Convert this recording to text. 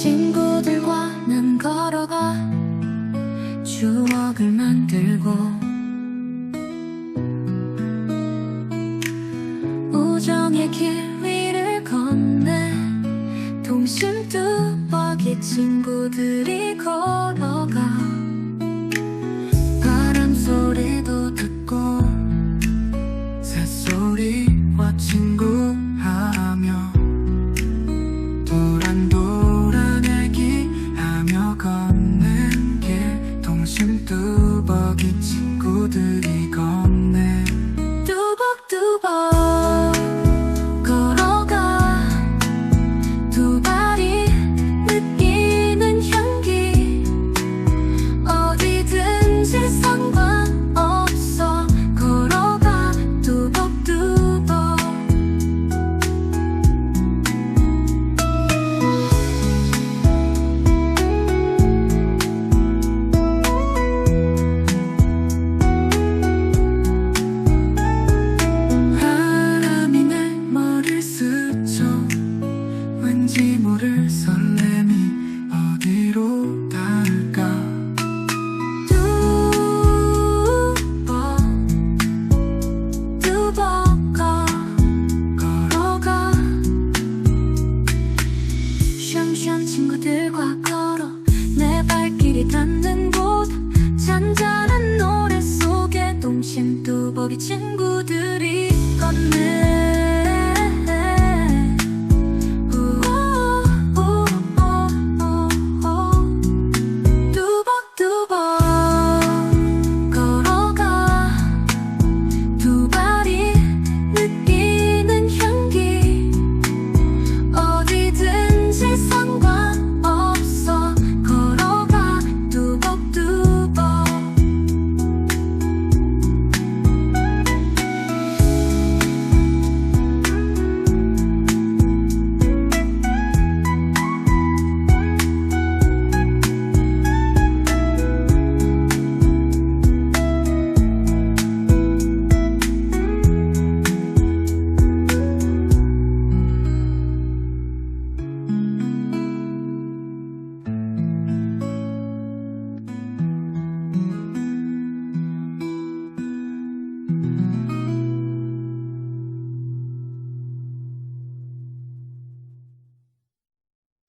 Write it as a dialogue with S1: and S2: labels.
S1: 친구들과 난 걸어가 추억을 만들고 우정의 길 위를 건네 동심 뚜벅이 친구들이 걸 뚜벅 친구들과 걸어 내 발길이 닿는 곳. 잔잔한 노래 속에 동심두벅이 친구들이 걷는